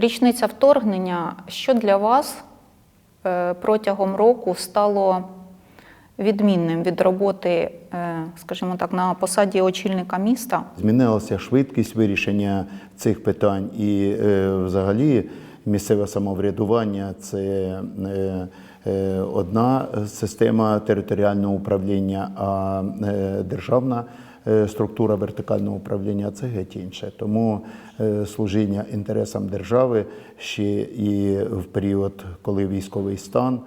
Річниця вторгнення. Що для вас е, протягом року стало відмінним від роботи, е, скажімо так, на посаді очільника міста? Змінилася швидкість вирішення цих питань, і е, взагалі місцеве самоврядування це одна система територіального управління, а державна структура вертикального управління це геть інше. Тому е, служіння інтересам держави ще і в період, коли військовий стан.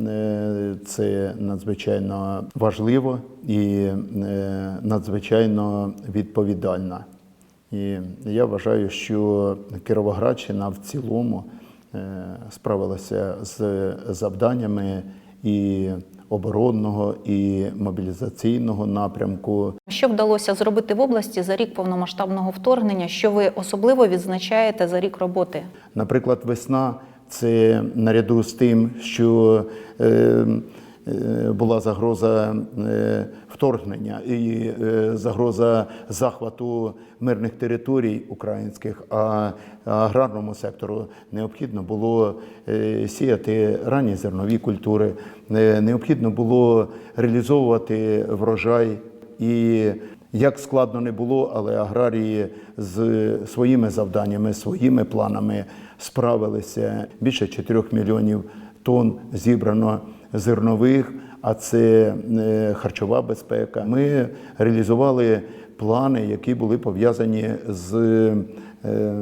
Е, Це надзвичайно важливо і е, надзвичайно відповідально. І я вважаю, що Кіровоградщина в цілому е, справилася з завданнями і оборонного, і мобілізаційного напрямку. Що вдалося зробити в області за рік повномасштабного вторгнення? Що ви особливо відзначаєте за рік роботи? Наприклад, весна це наряду з тим, що е, була загроза е, вторгнення і е, загроза захвату мирних територій українських, а аграрному сектору необхідно було е, сіяти ранні зернові культури, е, необхідно було реалізовувати врожай і як складно не було, але аграрії з своїми завданнями, своїми планами справилися. Більше 4 мільйонів тонн зібрано зернових, а це е, харчова безпека. Ми реалізували плани, які були пов'язані з е,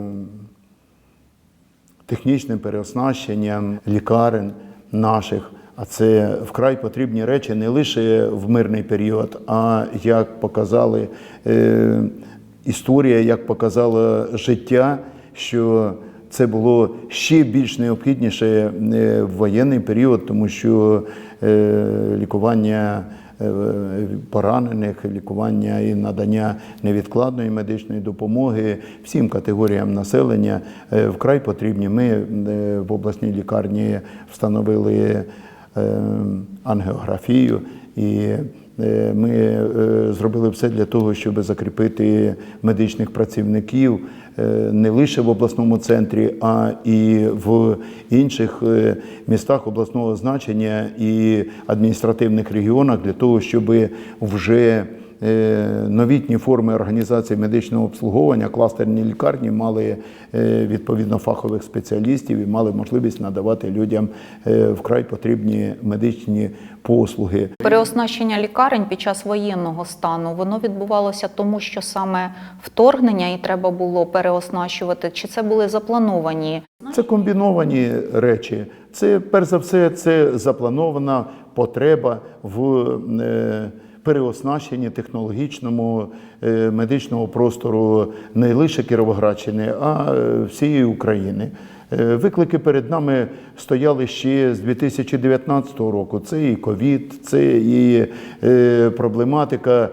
технічним переоснащенням лікарень наших. А це вкрай потрібні речі не лише в мирний період, а як показали е, історія, як показало життя, що це було ще більш необхідніше е, в воєнний період, тому що е, лікування е, поранених, лікування і надання невідкладної медичної допомоги всім категоріям населення вкрай потрібні. Ми в обласній лікарні встановили ангіографію і ми зробили все для того, щоб закріпити медичних працівників не лише в обласному центрі, а і в інших е, містах обласного значення і адміністративних регіонах для того, щоб вже е, новітні форми організації медичного обслуговування, кластерні лікарні мали е, відповідно фахових спеціалістів і мали можливість надавати людям е, вкрай потрібні медичні послуги. Переоснащення лікарень під час воєнного стану воно відбувалося тому, що саме вторгнення і треба було переоснащувати, чи це були заплановані? Це комбіновані речі. Це перш за все, це запланована потреба в е, переоснащенні технологічному е, медичного простору не лише Кіровоградщини, а е, всієї України. Е, Виклики перед нами стояли ще з 2019 року. Це і ковід, це і проблематика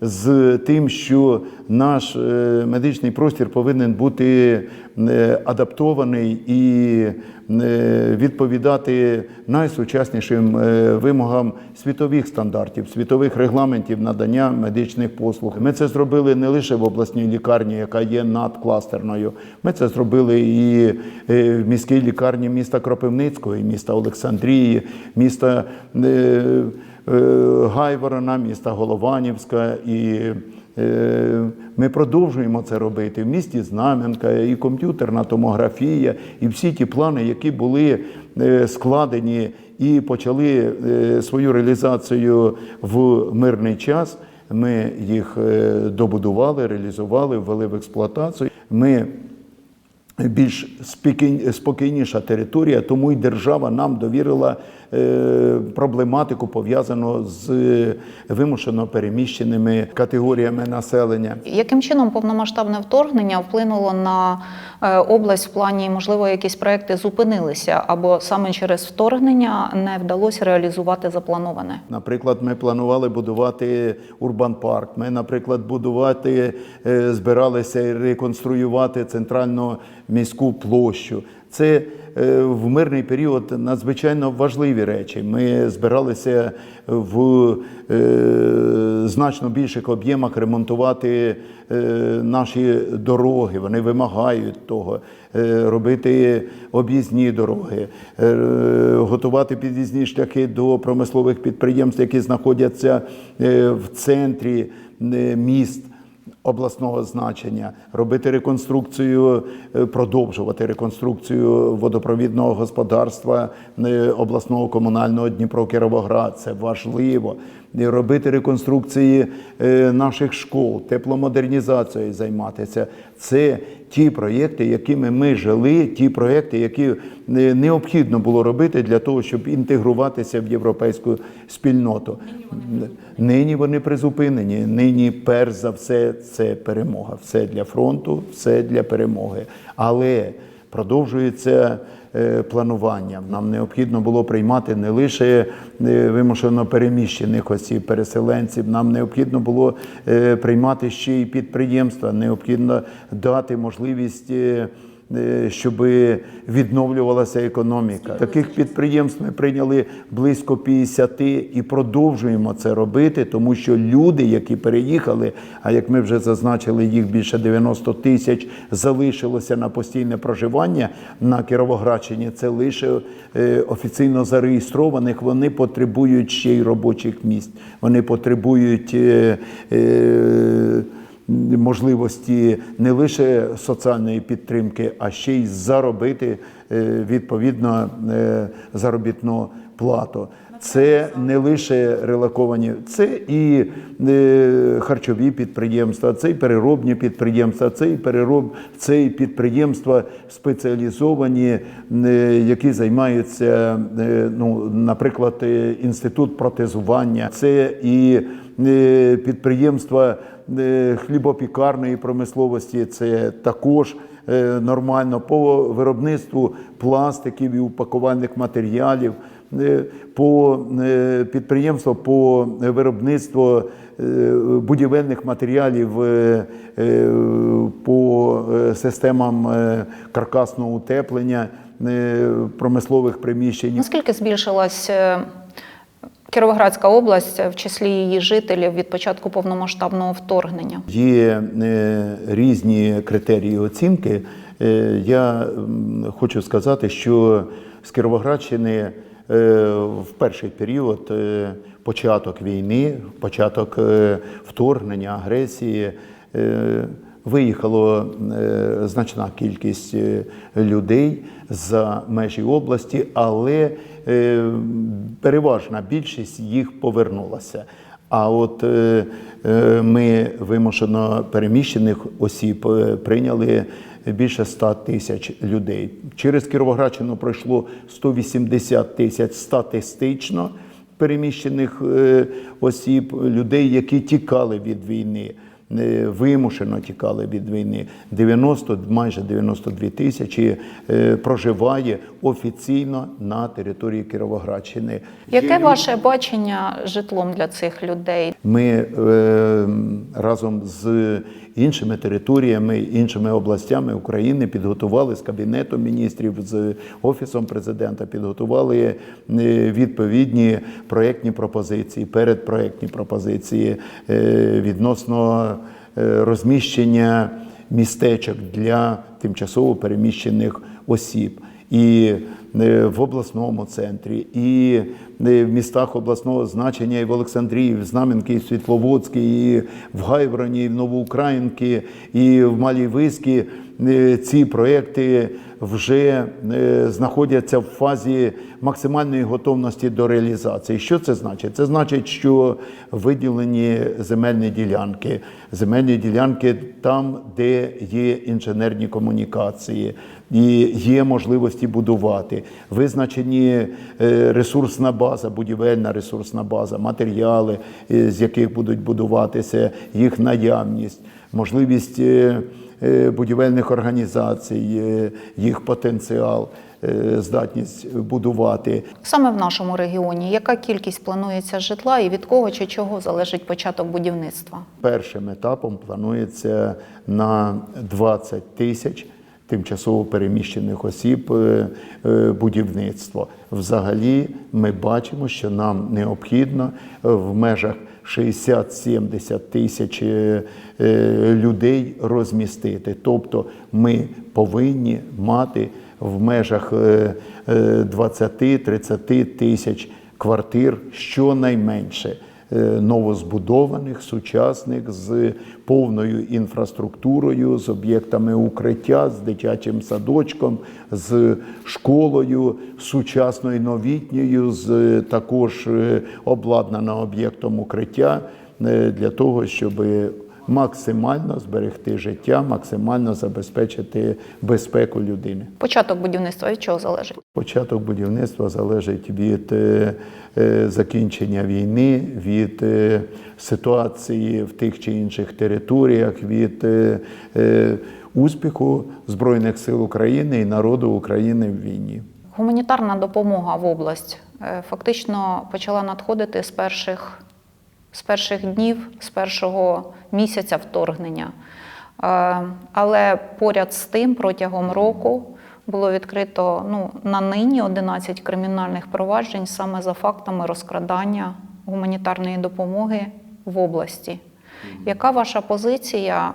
з тим, що наш е, медичний простір повинен бути е, адаптований і е, відповідати найсучаснішим е, вимогам світових стандартів, світових регламентів надання медичних послуг. Ми це зробили не лише в обласній лікарні, яка є надкластерною. Ми це зробили і е, в міській лікарні міста Кропивницького, і міста Олександрії, міста е, е, Гайворона, міста Голованівська і е, ми продовжуємо це робити в місті Знам'янка, і комп'ютерна томографія, і всі ті плани, які були е, складені і почали е, свою реалізацію в мирний час. Ми їх е, добудували, реалізували, ввели в експлуатацію. Ми більш спокійніша територія, тому й держава нам довірила е, проблематику пов'язану з вимушено переміщеними категоріями населення. Яким чином повномасштабне вторгнення вплинуло на е, область в плані, можливо, якісь проекти зупинилися, або саме через вторгнення не вдалося реалізувати заплановане? Наприклад, ми планували будувати урбан парк. Ми, наприклад, будувати, е, збиралися реконструювати центральну міську площу. Це е, в мирний період надзвичайно важливі речі. Ми збиралися в е, значно більших об'ємах ремонтувати е, наші дороги. Вони вимагають того, робити об'їзні дороги, готувати під'їзні шляхи до промислових підприємств, які знаходяться в центрі міст обласного значення, робити реконструкцію, е, продовжувати реконструкцію водопровідного господарства е, обласного комунального Дніпро-Кіровоград. Це важливо. Робити реконструкції е, наших школ, тепломодернізацією займатися. Це ті проєкти, якими ми жили, ті проєкти, які е, необхідно було робити для того, щоб інтегруватися в європейську спільноту. Нині вони призупинені. Нині, перш за все, це перемога. Все для фронту, все для перемоги. Але продовжується е, планування. Нам необхідно було приймати не лише е, вимушено переміщених осіб, переселенців. Нам необхідно було е, приймати ще й підприємства. Необхідно дати можливість. Е, щоб відновлювалася економіка. Таких підприємств ми прийняли близько 50 і продовжуємо це робити, тому що люди, які переїхали, а як ми вже зазначили, їх більше 90 тисяч залишилося на постійне проживання на Кіровоградщині. Це лише е, офіційно зареєстрованих. Вони потребують ще й робочих місць. Вони потребують. е, е, можливості не лише соціальної підтримки, а ще й заробити е, відповідно е, заробітну плату. Це не лише релоковані, це і е, харчові підприємства, це і переробні підприємства, це і перероб, це і підприємства спеціалізовані, які займаються, ну, наприклад, інститут протезування, це і підприємства е, хлібопікарної промисловості, це також е, нормально по виробництву пластиків і упакувальних матеріалів, е, по е, підприємство по виробництву е, будівельних матеріалів е, е, по е, системам е, каркасного утеплення е, промислових приміщень. Наскільки збільшилась е, Кіровоградська область в числі її жителів від початку повномасштабного вторгнення? Є е, різні критерії оцінки. Е, Я хочу сказати, що з Кіровоградщини е, в перший період, початок війни, початок вторгнення, агресії. Виїхало е, значна кількість людей за межі області, але переважна більшість їх повернулася. А от е, е, ми вимушено переміщених осіб е, прийняли більше 100 тисяч людей. Через Кіровоградщину пройшло 180 тисяч статистично переміщених е, осіб, людей, які тікали від війни. Вимушено тікали від війни. 90, майже 92 тисячі е, проживає офіційно на території Кіровоградщини. Яке ваше бачення житлом для цих людей? Ми е, разом з іншими територіями, іншими областями України підготували з Кабінетом міністрів, з Офісом президента, підготували е, відповідні проєктні пропозиції, передпроєктні пропозиції е, відносно е, розміщення містечок для тимчасово переміщених осіб. І е, в обласному центрі, і е, в містах обласного значення, і в Олександрії, і в Знам'янки, і в Світловодській, і в Гайвороні, і в Новоукраїнки, і в Малій Виській. Е, Ці проекти вже знаходяться в фазі максимальної готовності до реалізації. Що це значить? Це значить, що виділені земельні ділянки, земельні ділянки там, де є інженерні комунікації, і є можливості будувати. Визначені е, ресурсна база, будівельна ресурсна база, матеріали, е, з яких будуть будуватися, їх наявність, можливість е, будівельних організацій, їх потенціал, здатність будувати. Саме в нашому регіоні яка кількість планується житла і від кого чи чого залежить початок будівництва? Першим етапом планується на 20 тисяч тимчасово переміщених осіб е, е, будівництво. Взагалі, ми бачимо, що нам необхідно е, в межах 60-70 тисяч людей розмістити. Тобто ми повинні мати в межах е, е, 20-30 тисяч квартир щонайменше новозбудованих, сучасних, з повною інфраструктурою, з об'єктами укриття, з дитячим садочком, з школою сучасною новітньою, з е, також е, обладнана об'єктом укриття е, для того, щоб максимально зберегти життя, максимально забезпечити безпеку людини. Початок будівництва від чого залежить? Початок будівництва залежить від е, е, закінчення війни, від е, ситуації в тих чи інших територіях, від е, е, успіху Збройних сил України і народу України в війні. Гуманітарна допомога в область е, фактично почала надходити з перших, з перших днів, з першого місяця вторгнення. Е, Але поряд з тим, протягом року було відкрито ну, на нині 11 кримінальних проваджень саме за фактами розкрадання гуманітарної допомоги в області. Яка ваша позиція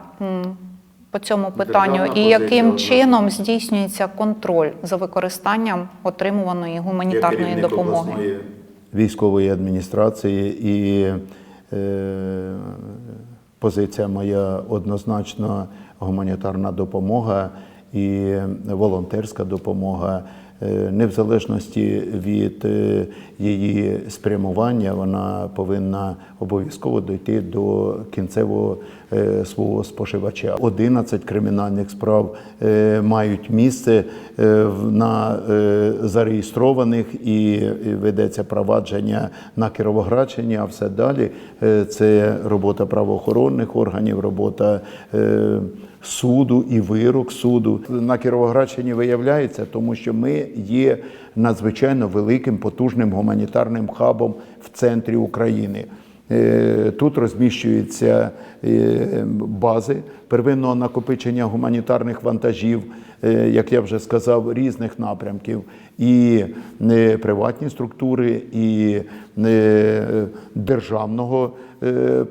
по цьому питанню Державна і позиція яким однозначно. чином здійснюється контроль за використанням отримуваної гуманітарної допомоги? військової адміністрації і позиція моя однозначно гуманітарна допомога і волонтерська допомога. Е, Не в залежності від е, її спрямування, вона повинна обов'язково дійти до кінцевого е, свого споживача. 11 кримінальних справ е, мають місце е, на е, зареєстрованих і ведеться провадження на Кіровоградщині, а все далі е, це робота правоохоронних органів, робота е, суду і вирок суду. На Кіровоградщині виявляється, тому що ми є надзвичайно великим потужним гуманітарним хабом в центрі України. Е, Тут розміщуються е, бази первинного накопичення гуманітарних вантажів, е, як я вже сказав, різних напрямків, і приватні структури, і державного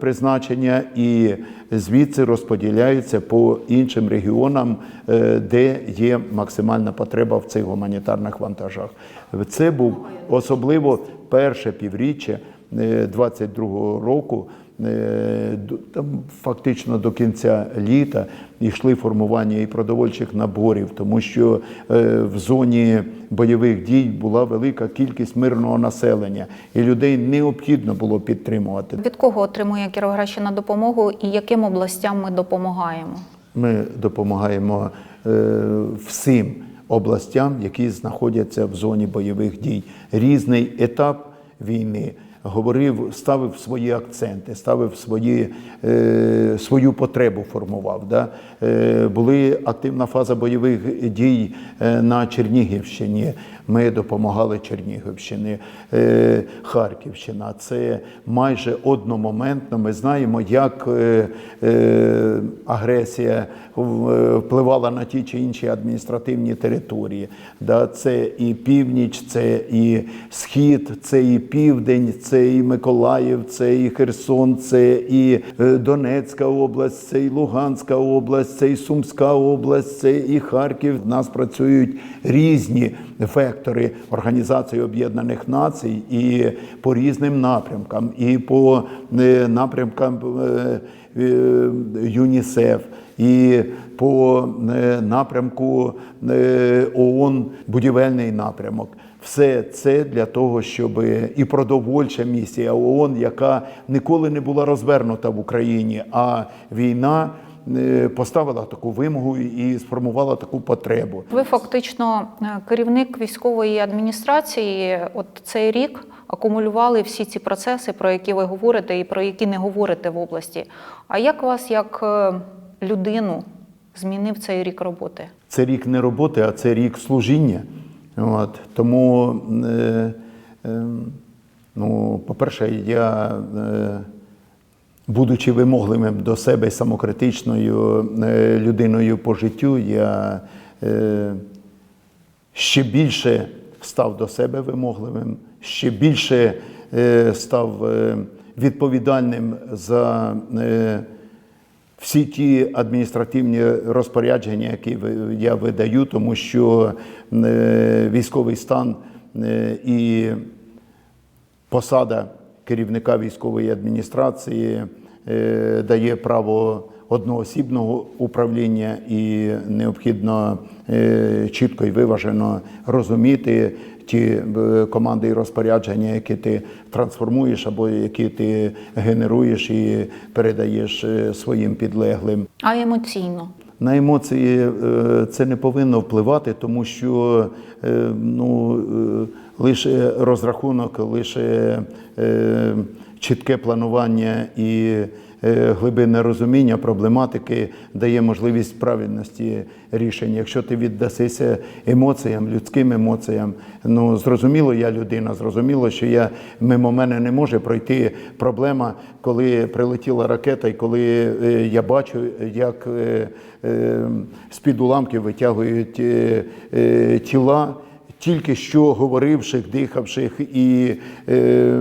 призначення, і звідси розподіляються по іншим регіонам, де є максимальна потреба в цих гуманітарних вантажах. Це був особливо перше півріччя 22-го року. е, Там фактично до кінця літа йшли формування і продовольчих наборів, тому що е, в зоні бойових дій була велика кількість мирного населення, і людей необхідно було підтримувати. Від кого отримує Кіровоградщина допомогу і яким областям ми допомагаємо? Ми допомагаємо е, всім областям, які знаходяться в зоні бойових дій. Різний етап війни говорив, ставив свої акценти, ставив свої, е, свою потребу, формував. Да? Е, були активна фаза бойових дій е, на Чернігівщині. Ми допомагали Чернігівщині, е, Харківщина. Це майже одномоментно. Ми знаємо, як е, е, агресія впливала на ті чи інші адміністративні території. Це і північ, це і схід, це і південь, це і Миколаїв, це і Херсон, це і Донецька область, це і Луганська область, це і Сумська область, це і Харків. У нас працюють різні вектори Організації Об'єднаних Націй і по різним напрямкам, і по е, напрямкам е, е, ЮНІСЕФ, і по напрямку ООН будівельний напрямок. Все це для того, щоб і продовольча місія ООН, яка ніколи не була розвернута в Україні, а війна поставила таку вимогу і сформувала таку потребу. Ви фактично е, керівник військової адміністрації. От цей рік акумулювали всі ці процеси, про які ви говорите і про які не говорите в області. А як вас, як е, людину, змінив цей рік роботи? Це рік не роботи, а це рік служіння. От. Тому, е, е, ну, по-перше, я, е, будучи вимогливим до себе самокритичною е, людиною по життю, я е, ще більше став до себе вимогливим, ще більше е, став відповідальним за всі ті адміністративні розпорядження, які я видаю, тому що військовий стан і посада керівника військової адміністрації е, дає право одноосібного управління і необхідно е, чітко і виважено розуміти ті е, команди і розпорядження, які ти трансформуєш або які ти генеруєш і передаєш своїм підлеглим. А емоційно? На емоції це не повинно впливати, тому що ну, лише розрахунок, лише е, чітке планування і е, глибинне розуміння проблематики дає можливість правильності рішень. Якщо ти віддасися емоціям, людським емоціям, ну зрозуміло, я людина, зрозуміло, що я мимо мене не може пройти проблема, коли прилетіла ракета, і коли е, я бачу, як з-під уламків витягують тіла. Тільки що говоривших, дихавших і е,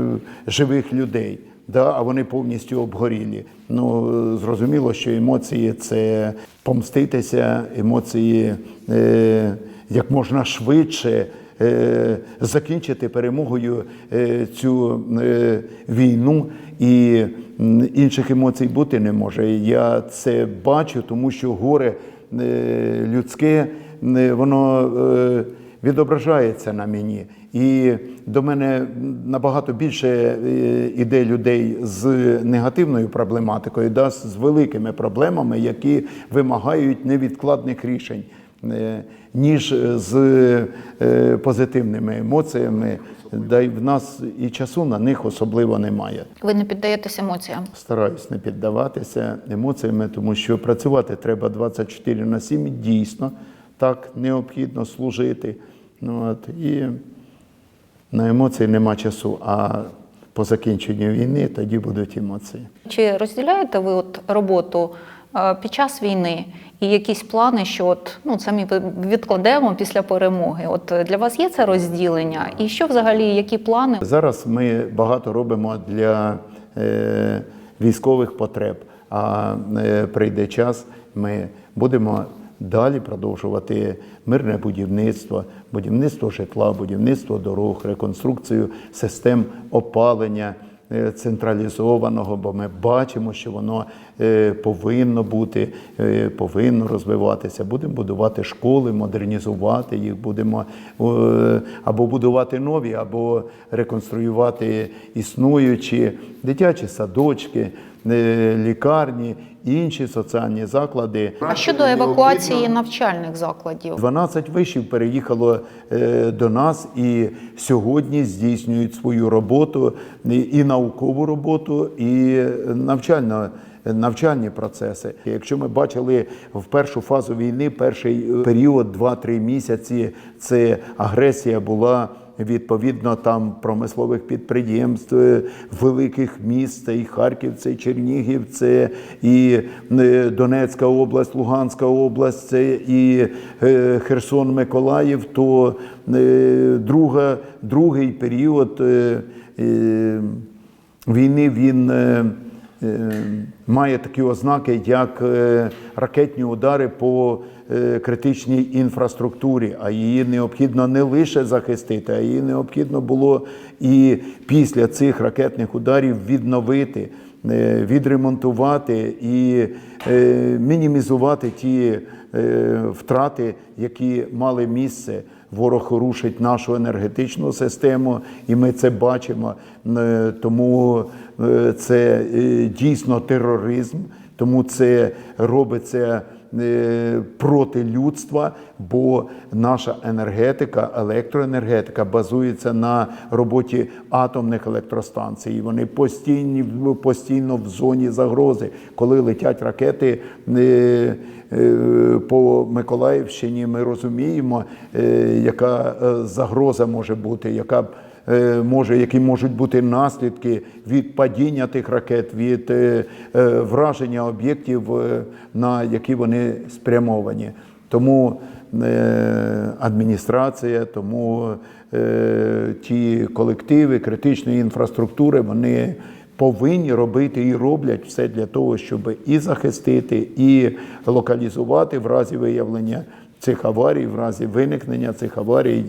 живих людей, да, а вони повністю обгорілі. Ну зрозуміло, що емоції це помститися, емоції е, як можна швидше е, закінчити перемогою е, цю е, війну, і інших емоцій бути не може. Я це бачу, тому що горе е, людське, е, воно. е, відображається на мені. І до мене набагато більше е, іде людей з негативною проблематикою, да, з великими проблемами, які вимагають невідкладних рішень, е, ніж з е, позитивними емоціями. Да й в нас і часу на них особливо немає. Ви не піддаєтесь емоціям? Стараюсь не піддаватися емоціями, тому що працювати треба 24 на 7, дійсно, так необхідно служити. Ну, от, і на емоції нема часу, а по закінченню війни тоді будуть емоції. Чи розділяєте ви от роботу е, під час війни і якісь плани, що от ну це ми відкладемо після перемоги? От е, для вас є це розділення? І що взагалі, які плани? Зараз ми багато робимо для е, військових потреб, а е, прийде час, ми будемо далі продовжувати мирне будівництво, будівництво житла, будівництво дорог, реконструкцію систем опалення е, централізованого, бо ми бачимо, що воно е, повинно бути, е, повинно розвиватися. Будемо будувати школи, модернізувати їх, будемо або будувати нові, або реконструювати існуючі дитячі садочки, лікарні, інші соціальні заклади. А щодо евакуації навчальних закладів? 12 вишів переїхало е, до нас і сьогодні здійснюють свою роботу і- наукову роботу, і навчально. Навчальні процеси. Якщо ми бачили в першу фазу війни, перший е, період 2-3 місяці, це агресія була відповідно там промислових підприємств, е, великих міст, і Харків, це і Чернігів, це і е, Донецька область, Луганська область, це і е, Херсон, Миколаїв, то друга, другий період війни він. Е, Має такі ознаки, як е, ракетні удари по е, критичній інфраструктурі, а її необхідно не лише захистити, а її необхідно було і після цих ракетних ударів відновити, відремонтувати і мінімізувати ті втрати, які мали місце. Ворог рушить нашу енергетичну систему, і ми це бачимо. Тому це е, дійсно тероризм, тому це робиться е, проти людства, бо наша енергетика, електроенергетика базується на роботі атомних електростанцій. Вони постійні, постійно в зоні загрози, коли летять ракети. е, е, По Миколаївщині ми розуміємо, е, яка е, загроза може бути, яка е, може, які можуть бути наслідки від падіння тих ракет, від е, е, враження об'єктів, е, на які вони спрямовані. Тому е, адміністрація, тому е, ті колективи критичної інфраструктури вони повинні робити і роблять все для того, щоб і захистити, і локалізувати в разі виявлення цих аварій, в разі виникнення цих аварій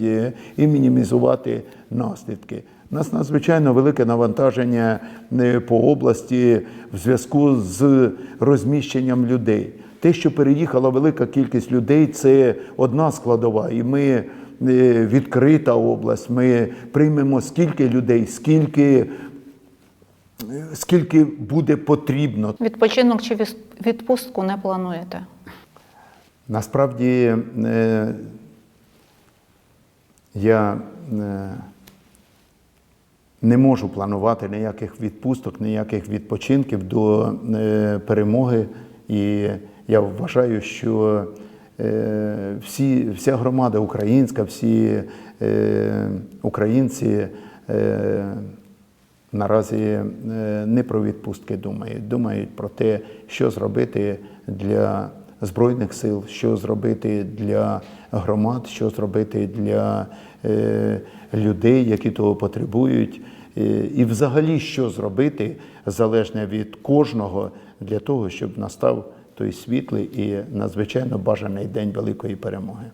і мінімізувати наслідки. У нас надзвичайно велике навантаження е, по області в зв'язку з розміщенням людей. Те, що переїхала велика кількість людей, це одна складова, і ми е, відкрита область. Ми приймемо скільки людей, скільки, е, скільки буде потрібно. Відпочинок чи відпустку не плануєте? Насправді е, я е, не можу планувати ніяких відпусток, ніяких відпочинків до е, перемоги. І я вважаю, що всі, вся громада українська, всі українці наразі не про відпустки думають. Думають про те, що зробити для Збройних сил, що зробити для громад, що зробити для е, людей, які того потребують, е, і взагалі що зробити залежне від кожного для того, щоб настав той світлий і надзвичайно бажаний день великої перемоги.